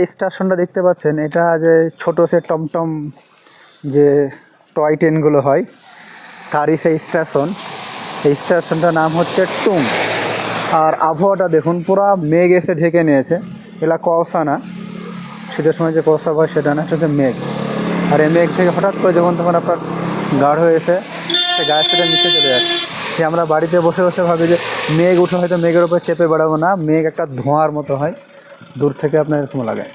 এই স্টেশনটা দেখতে পাচ্ছেন, এটা যে ছোট সে টমটম যে টয় ট্রেনগুলো হয়, তারই সেই স্টেশন। এই স্টেশনটার নাম হচ্ছে টুং। আর আবহাওয়াটা দেখুন, পুরো মেঘ এসে ঢেকে নিয়েছে। এলা কওসা না শীতের সময় যে কওসা হয়, সেটা না, সেটা হচ্ছে মেঘ। আর এই মেঘ থেকে হঠাৎ করে যখন তখন আপনার গাঢ় হয়ে এসে সে গায়ের সাথে নিচে চলে যাচ্ছে যে আমরা বাড়িতে বসে বসে ভাবি যে, মেঘ উঠে হয়তো মেঘের উপর চেপে বেড়াবো না, মেঘ একটা ধোঁয়ার মতো হয়। দূর থেকে আপনার এরকম লাগে?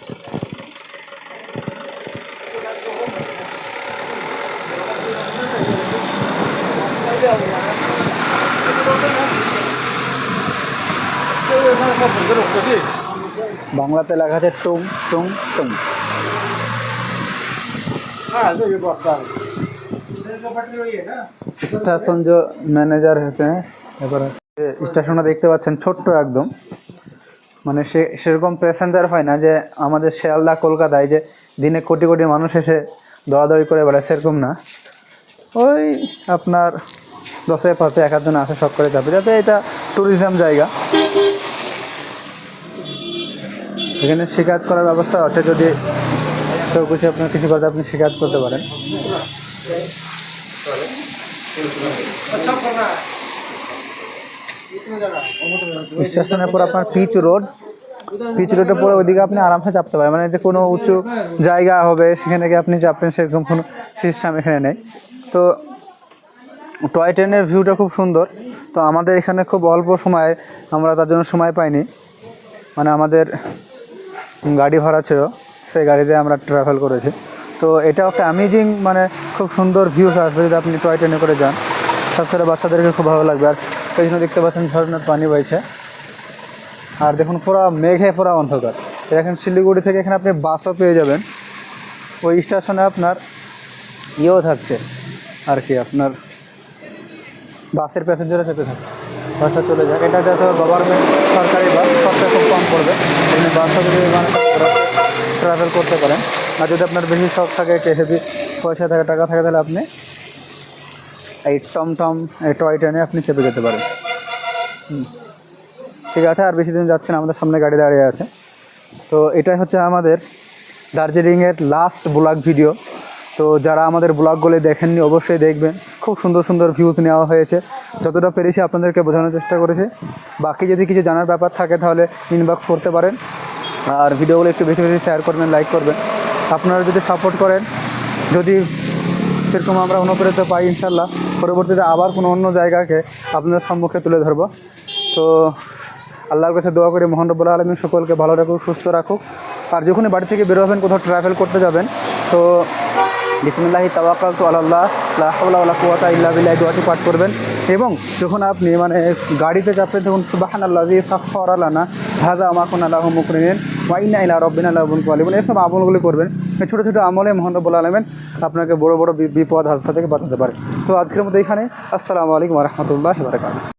বাংলাতে লেখা আছে টুং টুং টুং। স্টেশন যে ম্যানেজার হতে, এবারে স্টেশনটা দেখতে পাচ্ছেন ছোট্ট একদম। মানে সে, সেরকম প্যাসেঞ্জার হয় না যে আমাদের শিয়ালদা, কলকাতায় যে দিনে কোটি কোটি মানুষ এসে দৌড়াদৌড়ি করে বেড়ায়, সেরকম না। ওই আপনার দশে পাঁচে এক আধজন আসে সব করে যাবে, যাতে এটা ট্যুরিজম জায়গা। এখানে শিকায়ত করার ব্যবস্থা আছে, যদি কেউ কিছু আপনার কিছু কথা আপনি শিকায়ত করতে পারেন। স্টেশনের পর আপনার পিচ রোড। পিচ রোডের পরে ওইদিকে আপনি আরামসে চাপতে পারেন। মানে যে কোনো উঁচু জায়গা হবে, সেখানে গিয়ে আপনি চাপবেন সেরকম কোনো সিস্টেম এখানে নেই। তো টয় ট্রেনের ভিউটা খুব সুন্দর। তো আমাদের এখানে খুব অল্প সময়ে আমরা তার জন্য সময় পাইনি। মানে আমাদের গাড়ি ভাড়া ছিল, সেই গাড়িতে আমরা ট্রাভেল করেছি। তো এটা একটা অ্যামেজিং মানে খুব সুন্দর ভিউস আসবে যদি আপনি টয় ট্রেনে করে যান। করে বাচ্চাদেরকে খুব ভালো লাগবে। আর জন্য দেখতে পাচ্ছেন ঝর্ণার পানি বইছে। আর দেখুন পুরো মেঘে পুরো অন্ধকার। দেখেন শিলিগুড়ি থেকে এখানে আপনি বাসও পেয়ে যাবেন। ওই স্টেশনে আপনার ইয়েও থাকছে। আর কি আপনার বাসের প্যাসেঞ্জারও চেপে থাকছে। বাসটা চলে যাক। এটা যাতে গভর্নমেন্ট সরকারি বাস খরচা খুব কম পড়বে। আপনি বাসটা যদি মানে ট্রাভেল করতে পারেন। আর যদি আপনার বেশি শখ থাকে হেভি পয়সা থাকে, টাকা থাকে, তাহলে আপনি এই টমটম এই টয় ট্রেনে আপনি চেপে যেতে পারেন। ঠিক আছে, আর বেশি দিন যাচ্ছেন আমাদের সামনে গাড়ি দাঁড়িয়ে আছে। তো এটাই হচ্ছে আমাদের দার্জিলিংয়ের লাস্ট ব্লগ ভিডিও তো যারা আমাদের ব্লগগুলি দেখেননি, অবশ্যই দেখবেন। খুব সুন্দর সুন্দর ভিউজ নেওয়া হয়েছে। যতটা পেরেছি আপনাদেরকে বোঝানোর চেষ্টা করেছি। বাকি যদি কিছু জানার ব্যাপার থাকে, তাহলে ইনবক্স করতে পারেন। আর ভিডিওগুলো একটু বেশি বেশি শেয়ার করবেন লাইক করবেন। আপনারা যদি সাপোর্ট করেন, যদি সেরকম আমরা অনুপ্রেরিত পাই ইনশাল্লাহ পরবর্তীতে আবার কোনো অন্য জায়গাকে আপনাদের সম্মুখে তুলে ধরবো। তো আল্লাহর কাছে দোয়া করি, মোহন রব্বুল আলমী সকলকে ভালো রাখুক, সুস্থ রাখুক। আর যখনই বাড়ি থেকে বেরোবেন কোথাও ট্রাভেল করতে যাবেন, তো বিসমিল্লাহি তাওয়াক্কাল তো আল্লাহ লাহলা কুয়াতা ইল্লা বিল্লাহ দোয়াটি পাঠ করবেন। এবং যখন আপনি মানে গাড়িতে চাপবেন তখন সুবাহান আল্লাহ সাফর আলানা হাজা আমাকুন আল্লাহ মুকরিন ওয়াইনা ইলা রব্বিন আল্লাহ কোয়ালিবন এসব আমলগুলি করবেন। ছোটো ছোটো আমলে মোহন রব্বুল আলমেন আপনাকে বড় বড় বিপদ হাদসা থেকে বাঁচাতে পারে। তো আজকের মতো এখানে আসসালামু আলাইকুম রহমতুল্লাহ বারকাত